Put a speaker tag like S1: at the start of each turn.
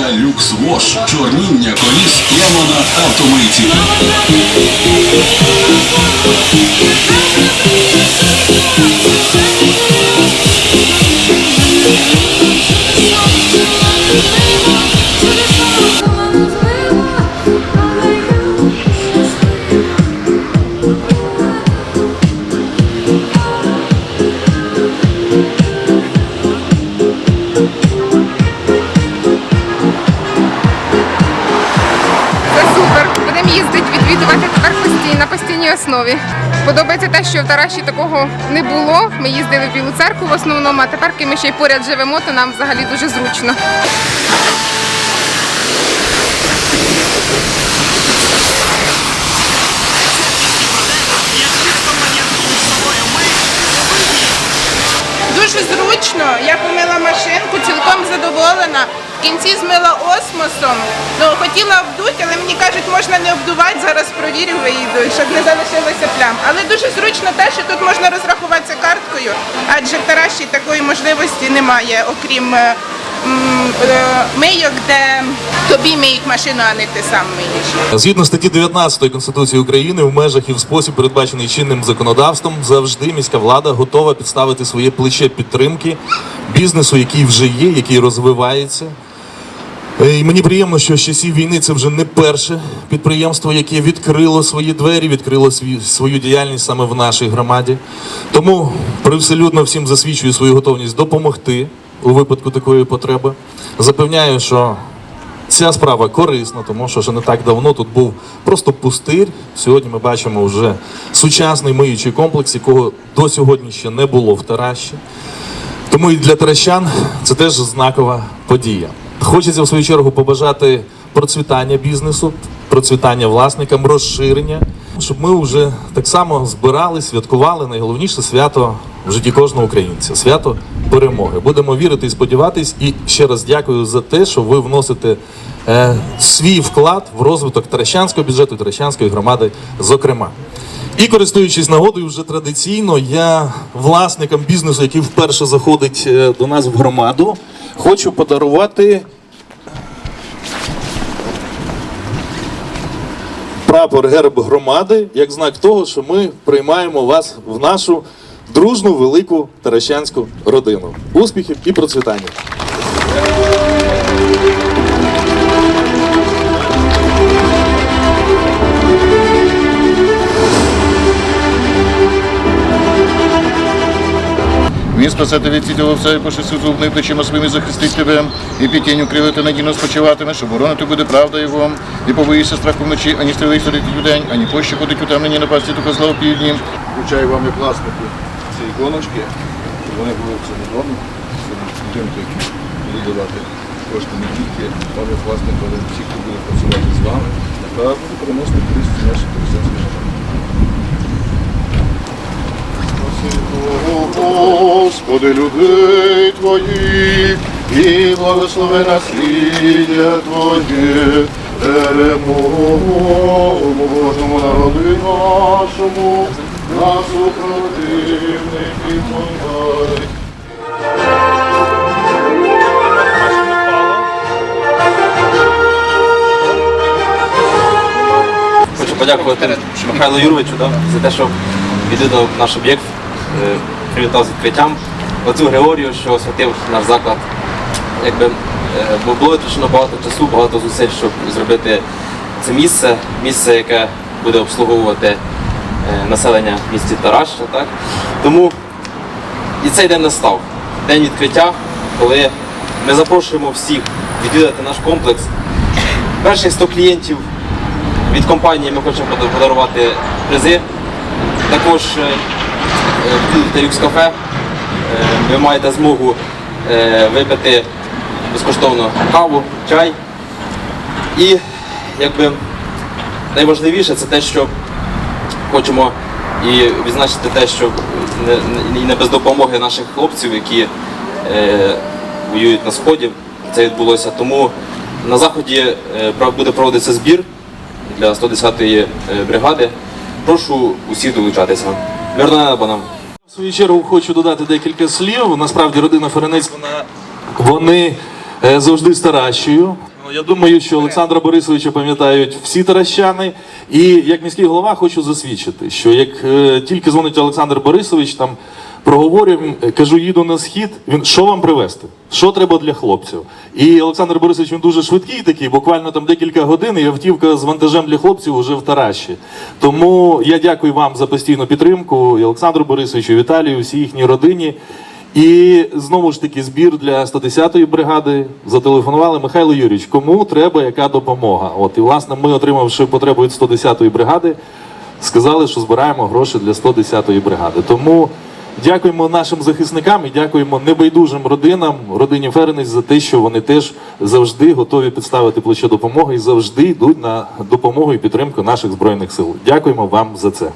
S1: Техніка люкс вош. Чорніння коліс прямо на Thank
S2: Це Їздити, відвідувати тепер постійно, на постійній основі. Подобається те, що в Тараші такого не було. Ми їздили в Білу церкву в основному, а тепер, ми ще й поряд живемо, то нам взагалі дуже зручно.
S3: Дуже зручно. Я помила машинку, цілком задоволена. В кінці змила осмосом. Ну, хотіла вдуть, але мені кажуть, можна не обдувати. Зараз провірю, виїду, щоб не залишилося плям. Але дуже зручно те, що тут можна розрахуватися карткою, адже в Тараші такої можливості немає, окрім е, мийок, де тобі миють машину, а не ти сам миєш.
S4: Згідно статті 19 Конституції України, в межах і в спосіб, передбачений чинним законодавством, завжди міська влада готова підставити своє плече підтримки бізнесу, який вже є, який розвивається. Е, І мені приємно, що з часів війни це вже не перше підприємство, яке відкрило свої двері, відкрило свою діяльність саме в нашій громаді. Тому привселюдно всім засвідчую свою готовність допомогти у випадку такої потреби. Запевняю, що Ця справа корисна, тому що ще не так давно тут був просто пустир. Сьогодні ми бачимо вже сучасний миючий комплекс, якого до сьогодні ще не було в Тараші. Тому і для таращан це теж знакова подія. Хочеться в свою чергу побажати процвітання бізнесу, процвітання власникам, розширення, щоб ми вже так само збирали, святкували найголовніше свято в житті кожного українця свято перемоги. Будемо вірити і сподіватись. І ще раз дякую за те, що ви вносите е, свій вклад в розвиток Таращанського бюджету, Таращанської громади, зокрема. І користуючись нагодою, вже традиційно я власникам бізнесу, який вперше заходить е, до нас в громаду, хочу подарувати прапор герб громади як знак того, що ми приймаємо вас в нашу дружну велику таращанську родину. Успіхів і процвітання!
S5: Спасати від цього все, і пошли зубним плечима своїми захистить тебе, і під тінню кривити надійно спочиватиме, щоб боронити буде правда його, і побоїшся страху вночі, ані стріли сидить у день, ані пощі ходить у темнині на пасті ту козла у півдні. Включаю вам як власнику ці іконочки, щоб вони були в цьому домі, будинку, який буде давати кошти не тільки вам як власнику, але всі, хто буде працювати з вами, та буде приносити користь нашій президентській Господи, людей Твоїх і благослови насліддя Твоє, перемогу Божому народу нашому, нас супротивників помагай.
S6: Хочу подякувати Михайлу Юровичу да, за те, що відвідав наш об'єкт, е, привітав з відкриттям. Оцю Георгію, що освятив наш заклад. Якби, е, було витрачено багато часу, багато зусиль, щоб зробити це місце, місце, яке буде обслуговувати е, населення в місті Тараща. Так? Тому і цей день настав. День відкриття, коли ми запрошуємо всіх відвідати наш комплекс. Перших 100 клієнтів від компанії ми хочемо подарувати призи. Також е, люкс кафе. Е, Ви маєте змогу е, випити безкоштовно каву, чай. І якби найважливіше це те, що хочемо і відзначити те, що не, без допомоги наших хлопців, які е, воюють на сході, це відбулося. Тому на заході буде проводитися збір для 110-ї е, бригади. Прошу усіх долучатися. Мирного неба нам!
S4: В свою чергу хочу додати декілька слів. Насправді родина Ференець, вона, вони е, завжди старащою. Ну, Я думаю, що Олександра Борисовича пам'ятають всі таращани. І як міський голова хочу засвідчити, що як е, тільки дзвонить Олександр Борисович, там проговорюємо, кажу, їду на схід. Він що вам привезти? Що треба для хлопців? І Олександр Борисович він дуже швидкий такий, буквально там декілька годин, і автівка з вантажем для хлопців вже в Тараші. Тому я дякую вам за постійну підтримку, і Олександру Борисовичу, і Віталію, всій їхній родині. І знову ж таки збір для 110-ї бригади. Зателефонували Михайло Юрійович, кому треба яка допомога. От і власне ми, отримавши потребу від 110-ї бригади, сказали, що збираємо гроші для 110-ї бригади. Тому дякуємо нашим захисникам і дякуємо небайдужим родинам, родині Ференець за те, що вони теж завжди готові підставити плече допомоги і завжди йдуть на допомогу і підтримку наших збройних сил. Дякуємо вам за це.